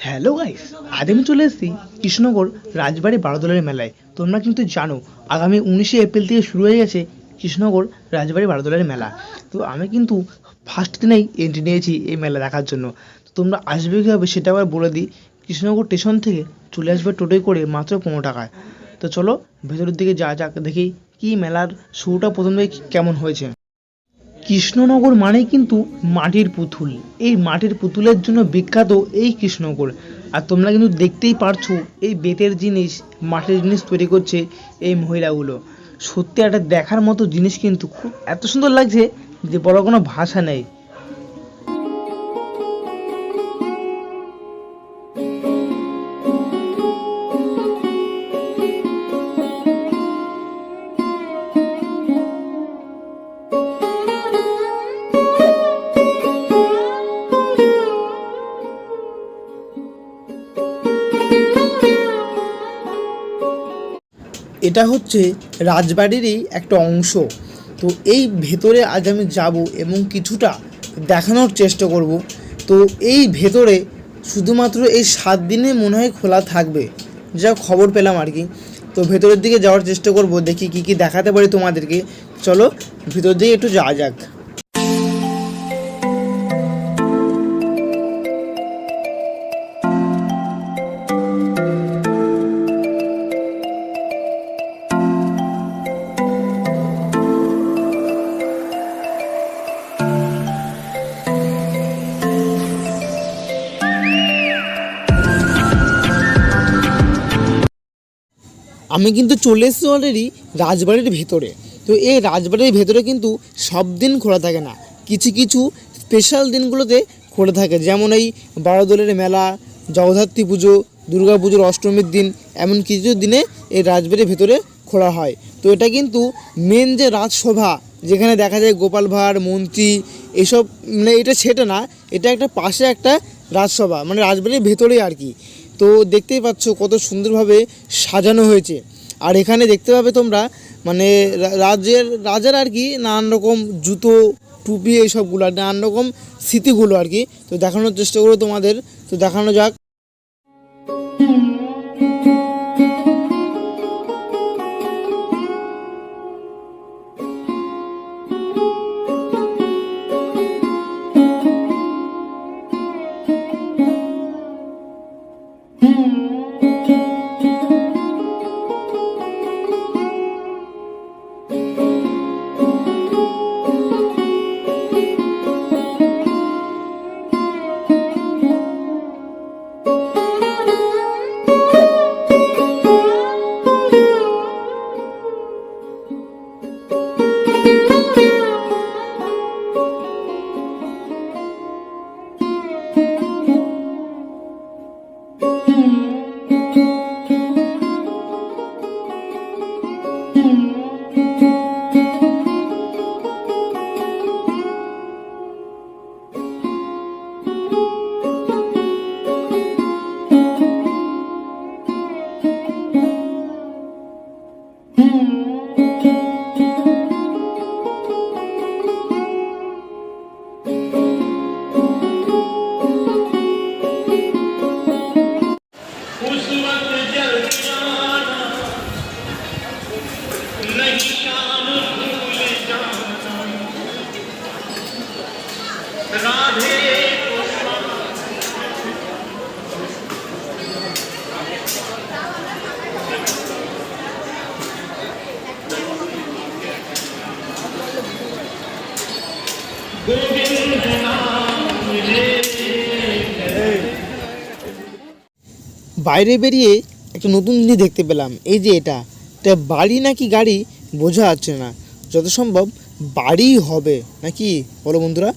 Hello guys আজ আমি চলে এসেছি কৃষ্ণনগর রাজবাড়ি বারোদলের মেলায়। তোমরা কিন্তু জানো, আগামী উনিশে এপ্রিল থেকে শুরু হয়ে গেছে কৃষ্ণনগর রাজবাড়ি বারোদোলার মেলা। তো আমি কিন্তু ফার্স্ট দিনেই এন্ট্রি নিয়েছি এই মেলা দেখার জন্য। তো তোমরা আসবে কীভাবে সেটা আবার বলে দিই। কৃষ্ণনগর স্টেশন থেকে চলে আসবে টোটোয় করে মাত্র পনেরো টাকায়। তো চলো ভেতরের দিকে যা যাক দেখি কি মেলার শুরুটা প্রথম কেমন হয়েছে। কৃষ্ণনগর মানে কিন্তু মাটির পুতুল। এই মাটির পুতুলের জন্য বিখ্যাত এই কৃষ্ণনগর। আর তোমরা কিন্তু দেখতেই পারছ এই বেতের জিনিস, মাটির জিনিস তৈরি করছে এই মহিলাগুলো। সত্যি একটা দেখার মতো জিনিস কিন্তু খুব, এত সুন্দর লাগছে যে বলার কোনো ভাষা নেই। এটা হচ্ছে রাজবাড়িরই একটা অংশ। তো এই ভেতরে আজ আমি যাব এবং কিছুটা দেখানোর চেষ্টা করব। তো এই ভেতরে শুধুমাত্র এই সাত দিনে মনে হয় খোলা থাকবে। যা খবর পেলাম আর কি। তো ভেতরের দিকে যাওয়ার চেষ্টা করব, দেখি কি কি দেখাতে পারি তোমাদেরকে। চলো, ভেতর দিকে একটু যাওয়া যাক। আমি কিন্তু চলে এসেছি অলরেডি রাজবাড়ির ভেতরে। তো এই রাজবাড়ির ভেতরে কিন্তু সব দিন খোলা থাকে না। কিছু কিছু স্পেশাল দিনগুলোতে খোলা থাকে। যেমন এই বারোদলের মেলা, জগদ্ধাত্রী পুজো, দুর্গা পুজোর অষ্টমীর দিন, এমন কিছু দিনে এই রাজবাড়ির ভেতরে খোলা হয়। তো এটা কিন্তু মেন যে রাজসভা, যেখানে দেখা যায় গোপাল ভাঁড়, মন্ত্রী, এসব মানে এটা সেটা না, এটা একটা পাশে একটা রাজসভা। মানে রাজবাড়ির ভেতরেই আর কি। তো দেখতেই পাচ্ছ কত সুন্দরভাবে সাজানো হয়েছে। আর এখানে দেখতে পাবে তোমরা মানে রাজের রাজার আর কি নানান রকম জুতো, টুপি এইসবগুলো, আর নানান রকম স্মৃতিগুলো আর কি। তো দেখানোর চেষ্টা করব তোমাদের। তো দেখানো যাক। বাইরে বেরিয়ে একটা নতুন জিনিস দেখতে পেলাম। এই যে এটা এটা বাড়ি নাকি গাড়ি বোঝা যাচ্ছে না। যত সম্ভব বাড়ি হবে, নাকি? বলো বন্ধুরা।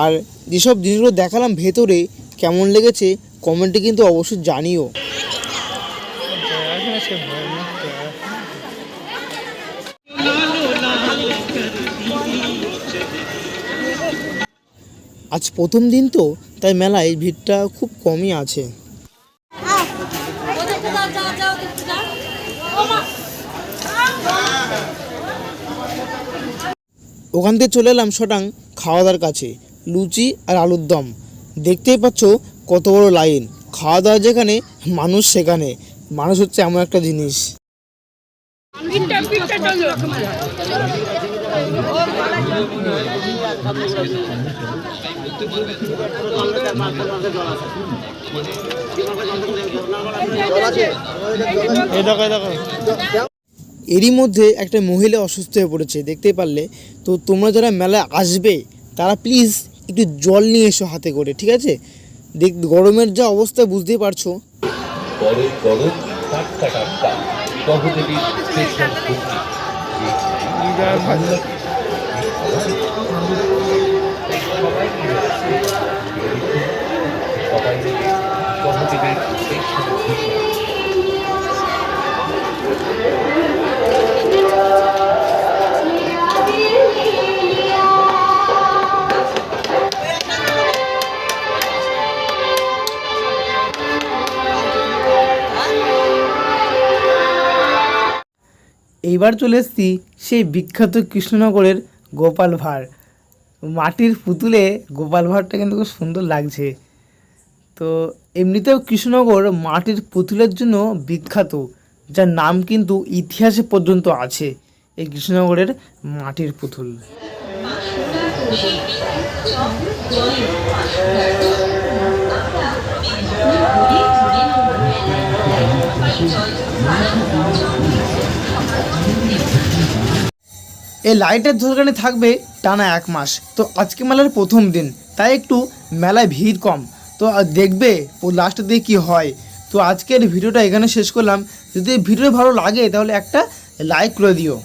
আর যেসব জিনিসগুলো দেখালাম ভেতরে, কেমন লেগেছে কমেন্টে কিন্তু অবশ্যই জানিও। আজ প্রথম দিন তো, তাই মেলায় ভিড়টা খুব কমই আছে। ওখান থেকে চলে এলাম সটাং খাওয়া দাওয়ার কাছে। লুচি আর আলুর দম। দেখতেই পাচ্ছ কত বড় লাইন খাওয়া দাওয়া যেখানে, মানুষ সেখানে। মানুষ হচ্ছে এমন একটা জিনিস। এরই মধ্যে একটা মহিলা অসুস্থ হয়ে পড়েছে দেখতে পারলে। তো তোমরা যারা মেলায় আসবে, তারা প্লিজ একটু জল নিয়ে এসো হাতে করে ঠিক আছে দেখ গরমের যা অবস্থা বুঝতেই পারছ সবাই মিলে এইবার চলে এসেছি সেই বিখ্যাত কৃষ্ণনগরের গোপাল ভাঁড়। মাটির পুতুলে গোপাল ভাঁড়টা কিন্তু খুব সুন্দর লাগছে। তো এমনিতেও কৃষ্ণনগর মাটির পুতুলের জন্য বিখ্যাত, যার নাম কিন্তু ইতিহাসে পর্যন্ত আছে এই কৃষ্ণনগরের মাটির পুতুল। এই লাইটের দোকানে থাকবে টানা এক মাস। তো আজকে মেলার প্রথম দিন, তাই একটু মেলায় ভিড় কম। তো দেখবে ও লাস্টের দিকে কী হয়। তো আজকের ভিডিওটা এখানে শেষ করলাম। যদি ভিডিও ভালো লাগে তাহলে একটা লাইক করে দিও।